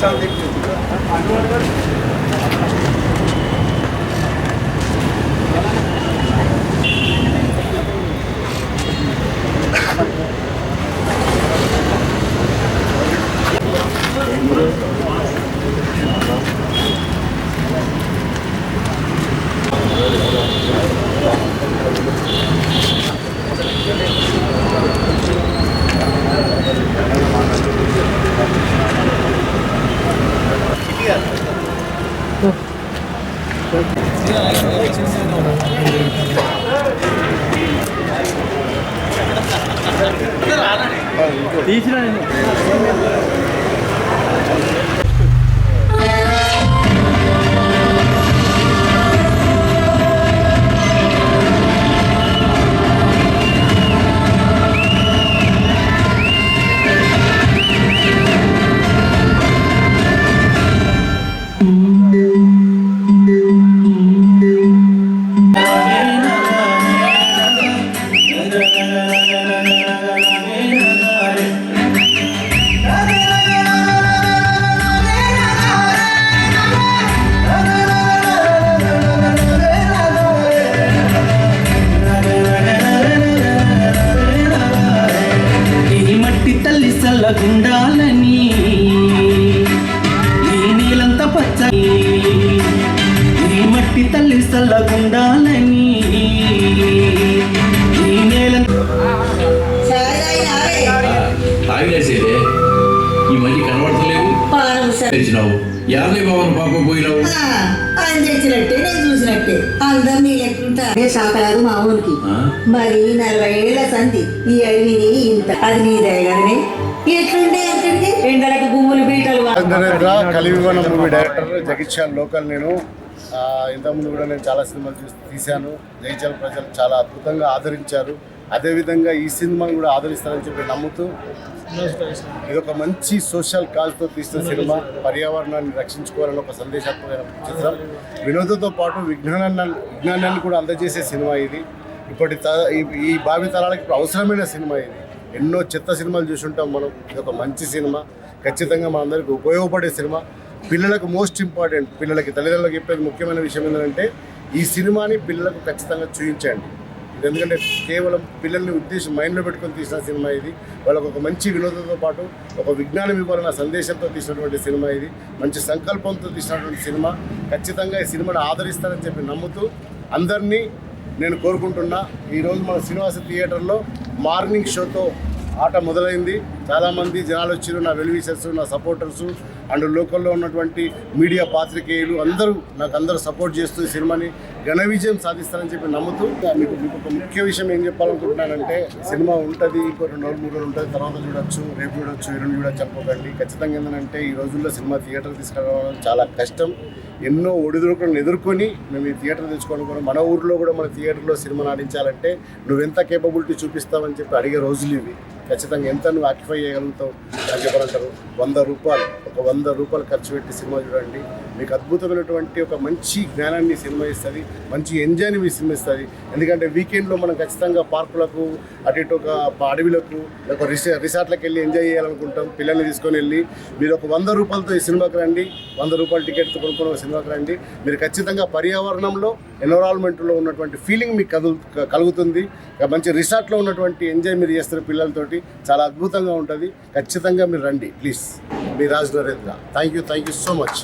sen de తీసిన నేను ఈ తల్లి సల్లగుండాలని ఈ నేలంత తాగిలేసేదే ఈ మధ్య కనబడతలేవు. తెచ్చినావు. యాదయ్య బాబుని పాప పోయినావు. ఆయన తెచ్చినట్టే నేను చూసినట్టే. అందరు నీ లెక్కుంటా సాకరాదు మా ఊరికి. ఆ? మరి నలభై ఏళ్ళ సంధి ఈ అడవిని ఇంత. అది నీ దయగలనే ఎట్లుండే అక్కడికి ఎండలకు గుమ్ములు బీటలు వా- నరేంద్ర కలివివన మూవీ డైరెక్టర్ జగిత్యాల లోకల్ నేను. ఇంతకుముందు కూడా నేను చాలా సినిమాలు చూసి తీశాను. జగిత్యాల ప్రజలు చాలా అద్భుతంగా ఆదరించారు. అదేవిధంగా ఈ సినిమాను కూడా ఆదరిస్తారని చెప్పి నమ్ముతూ ఇది ఒక మంచి సోషల్ కాజ్తో తీసిన సినిమా. పర్యావరణాన్ని రక్షించుకోవాలని ఒక సందేశాత్మకమైన చిత్రం. వినోదంతో పాటు విజ్ఞానాన్ని విజ్ఞానాన్ని కూడా అందజేసే సినిమా ఇది. ఇప్పటి ఈ- ఈ భావి తరాలకు ఇప్పుడు అవసరమైన సినిమా ఇది. ఎన్నో చెత్త సినిమాలు చూసుంటాం మనం. ఇది ఒక మంచి సినిమా. ఖచ్చితంగా మనందరికీ ఉపయోగపడే సినిమా. పిల్లలకు మోస్ట్ ఇంపార్టెంట్ పిల్లలకి తల్లిదండ్రులకు చెప్పేది ముఖ్యమైన విషయం ఏంటంటే ఈ సినిమాని పిల్లలకు ఖచ్చితంగా చూపించండి. ఎందుకంటే కేవలం పిల్లల్ని ఉద్దేశం మైండ్లో పెట్టుకొని తీసిన సినిమా ఇది. వాళ్ళకు ఒక మంచి వినోదంతో పాటు ఒక విజ్ఞానం ఇవ్వాలన్న సందేశంతో తీసినటువంటి సినిమా ఇది. మంచి సంకల్పంతో తీసినటువంటి సినిమా. ఖచ్చితంగా ఈ సినిమాను ఆదరిస్తారని చెప్పి నమ్ముతూ అందరినీ నేను కోరుకుంటున్నా. ఈరోజు మన శ్రీనివాస థియేటర్లో మార్నింగ్ షోతో ఆట మొదలైంది. చాలామంది జనాలు వచ్చారు నా వెల్విషర్స్ నా సపోర్టర్స్ అండ్ లోకల్లో ఉన్నటువంటి మీడియా పాత్రికేయులు అందరూ నాకు అందరూ సపోర్ట్ చేస్తూ ఈ సినిమాని ఘన విజయం సాధిస్తారని చెప్పి నమ్ముతూ మీకు మీకు ఒక ముఖ్య విషయం ఏం చెప్పాలనుకుంటున్నానంటే సినిమా ఉంటుంది ఇంకో రెండు రోజులు మూడు రోజులు ఉంటుంది తర్వాత చూడొచ్చు రేపు చూడొచ్చు ఈరోజు కూడా చెప్పకండి. ఖచ్చితంగా ఏంటంటే ఈ రోజుల్లో సినిమా థియేటర్ తీసుకురావడం చాలా కష్టం. ఎన్నో ఒడిదుడుకులను ఎదుర్కొని మేము ఈ థియేటర్ తెచ్చుకోనుకున్నాం మన ఊర్లో కూడా మన థియేటర్లో సినిమా నటించాలంటే నువ్వెంత కేపబిలిటీ చూపిస్తావని చెప్పి అడిగే రోజులు ఇవి. ఖచ్చితంగా ఎంత నువ్వు ఆక్యుపై చేయగలుగుతావు అని వంద రూపాయలు. ఒక వంద రూపాయలు ఖర్చు పెట్టి సినిమా చూడండి. మీకు అద్భుతమైనటువంటి ఒక మంచి జ్ఞానాన్ని సినిమా ఇస్తుంది మంచి ఎంజాయ్ని మీ సినిమా ఇస్తుంది. ఎందుకంటే వీకెండ్లో మనం ఖచ్చితంగా పార్కులకు అటు ఇటు ఒక అడవిలకు ఒక రిసా రిసార్ట్లకు వెళ్ళి ఎంజాయ్ చేయాలనుకుంటాం. పిల్లల్ని తీసుకొని వెళ్ళి మీరు ఒక వంద రూపాయలతో ఈ సినిమాకి రండి వంద రూపాయల టికెట్ కొనుక్కొని ఒక సినిమాకి రండి. మీరు ఖచ్చితంగా పర్యావరణంలో ఎన్విరాన్మెంట్లో ఉన్నటువంటి ఫీలింగ్ మీకు కదులు కలుగుతుంది. మంచి రిసార్ట్లో ఉన్నటువంటి ఎంజాయ్ మీరు చేస్తారు పిల్లలతోటి. చాలా అద్భుతంగా ఉంటుంది. ఖచ్చితంగా మీరు రండి please. Me Raj Narendra thank you thank you so much.